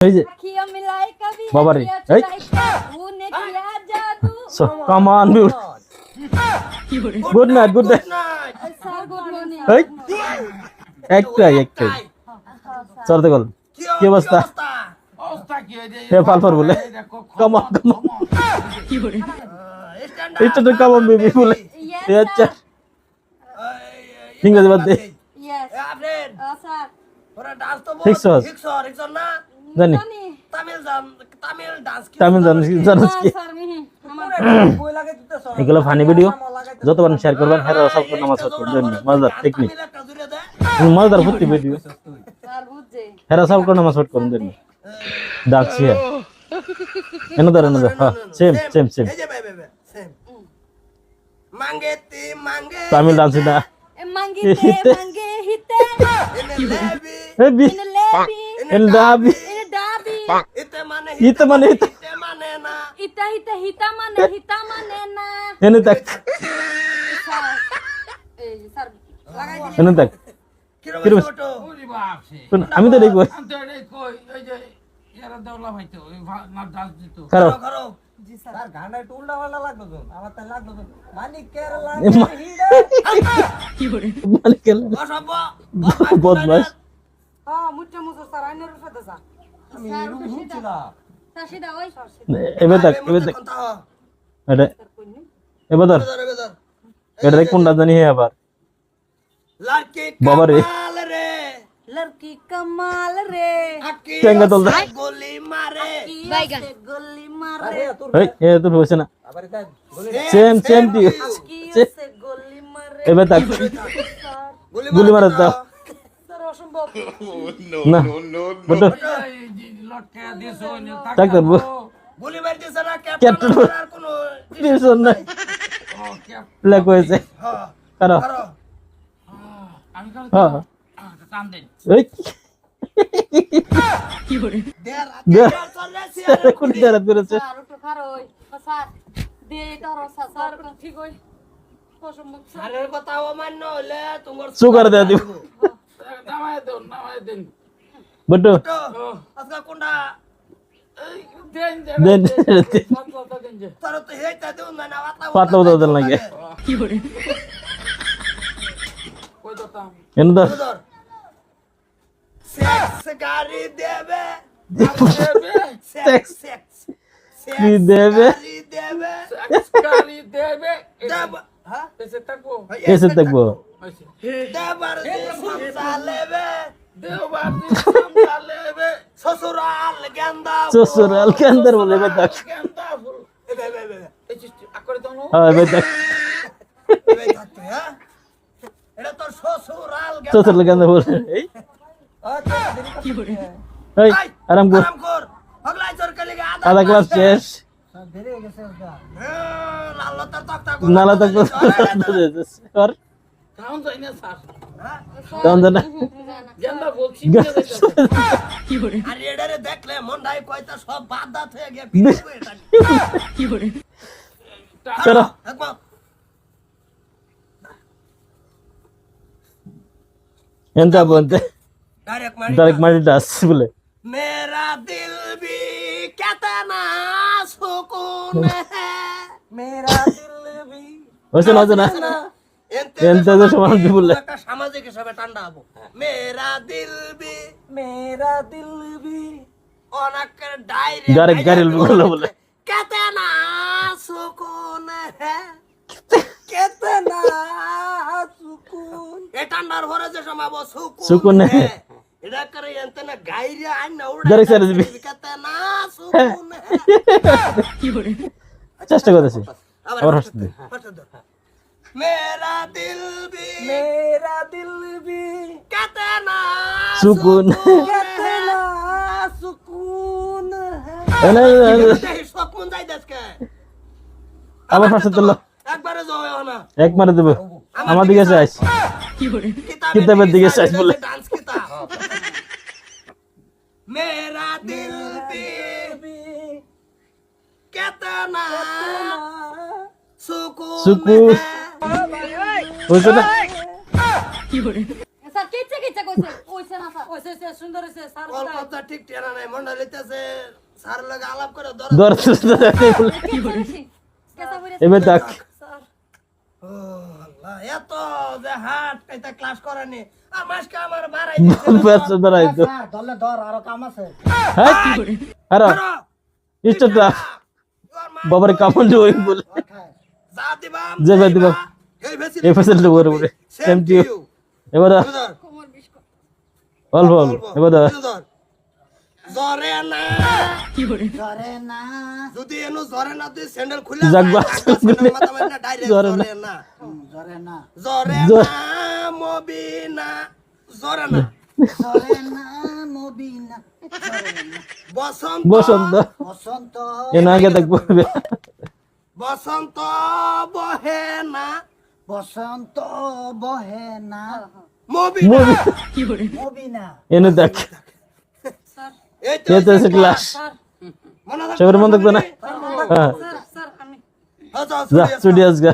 এই যে। বাবারে এই। কামান বিউট গুড নাইট গুড নাইট এই। একটাই একটাই। চলতে গেল। কি অবস্থা? হে ফালফার বলে। কামান কামান এটা তো কামান বেবি বলে। আচ্ছা। ইংরেজি বাদ দে। ঠিক সর জানি। তামিল জানিস জানিস কি? এগুলো ফানি ভিডিও যত পারেন শেয়ার করবেন হ্যাঁ সব নামাজ পড়বেন। জন্য মজাদার টেকনিক মজাদার ফুটি ভিডিও হ্যাঁ সব করে নামাজ পড়বেন জন্য ডাকছি হ্যাঁ। এন ধরে না হ্যাঁ same same same Tamil dance না মাঙ্গিতে মাঙ্গে হিতে এন দাবি এন দাবি ইতে মানে ইতে মানে না ইতা হিতা হিতা মানে হিতা মানে না এনে তাক স্যার এই স্যার লাগাই দিলে এনে শুন, আমি তো দেখব যে বদমাস হ্যাঁ মুচ্চা মুচ্চা স্যার আইনের সাথে স্যার আমি এরকম শুনছিলাম এবার দেখ এবার দেখ এটা এবার ধর এটা দেখ কোনটা জানি হে আবার বাবা রে লড়কি কমাল রে চেঙ্গা তোল দা গলি মারে না আর টিউশন নাই। হয়েছে কারও। সুগার দেয়া দিব। নামায় দেন নামায় দেন বটো তো আজকে কোনটা এই দেন দেন। পাতলা দেন যে তোর তো হেইতা দেউ না না পাতলা পাতলা পাতলা দেন লাগে। কই দতাম এনে ধর। ধর। সেক্স গাড়ি দেবে। দেবে সেক্স সেক্স কি দেবে? গাড়ি দেবে। কারি দেবে। দেব হ্যাঁ? এসে থাকব শ্বশুরাল কেন্দ্র বলে এবার দেখ হ্যাঁ হ্যাঁ শ্বশুরাল কেন্দ্র বলে এই আরাম কর আধা ক্লাস শেষ হয়ে তার তক্তা নালা তো ఎంత పోతే డైరెక్ట్ మరి డాస్ বলে मेरा दिल भी कितना सुकून है मेरा दिल भी वैसे ना সমান সামাজিক হিসাবে হব। মেরা মেরা অনাকের গারে গারে বলে। সুকুন হে। সুকুন। এ ঠান্ডার হরে যে সমাবো সুকুন সুকুন হে। এটা করে এন্তনা গাইরে না উড়া গারে সারে দিবি। কেতনা সুকুন হে। আচ্ছা, চেষ্টা করতেছি। আবার হাসতে হাসতে मेरा दिल भी মেরা দিল ভি कहते ना সুকুন কেতনা সুকুন হ্যাঁ এনে, এনে, এনে। দেহি সুকুন যাই দেশকে আবার ফাঁসে তুললো একবারে যাও না এক মারে দেবো আমার দিকে এসে আস কিতাবের দিকে শেষ বলে। ডান্স কিতাব मेरा दिल भी कहते ना सुकून সুকুন হয়েছে না? স্যার কিচ্ছে কিচ্ছে কইছে। কইছে না স্যার। হয়েছে হয়েছে, সুন্দর হয়েছে স্যার কলকাতা ঠিক টেনা নাই মন্ডা লইতেছে। স্যার লাগে আলাপ করে ধর ধর এবার দেখ। স্যার। ও আল্লাহ এত যে হাট কাইতা ক্লাস করানি। আর মাসকে আমার বাড়াই দাঁড়াই তো ধর আরও কাম আছে। হ্যাঁ? আরে। ইস্টারটা বাবার ওই বলে। যা দিবা যে ভাই দিবা। এই ফেসিলিটি করে সেম টু ইউ এবার ধর কোমর বিষ কর। অল্প অল্প এবার ধর। ধর জরে না। না। যদি এনো জরে না তুই স্যান্ডেল খুলে যাক বা। ডাইরেক্ট জরে জরে না। না না। জরে জরে- না মবিনা জরে না। না মবিনা বসন্ত। বসন্ত। বসন্ত। এ না আগে দেখব। বসন্ত বহে না। বসন্ত বহে না। মবিনা! মবিনা। এনে দেখ। স্যার আছে ক্লাস মনে সবার মন থাকবে। না হ্যাঁ। হ্যাঁ, যা স্টুডিয়াস গা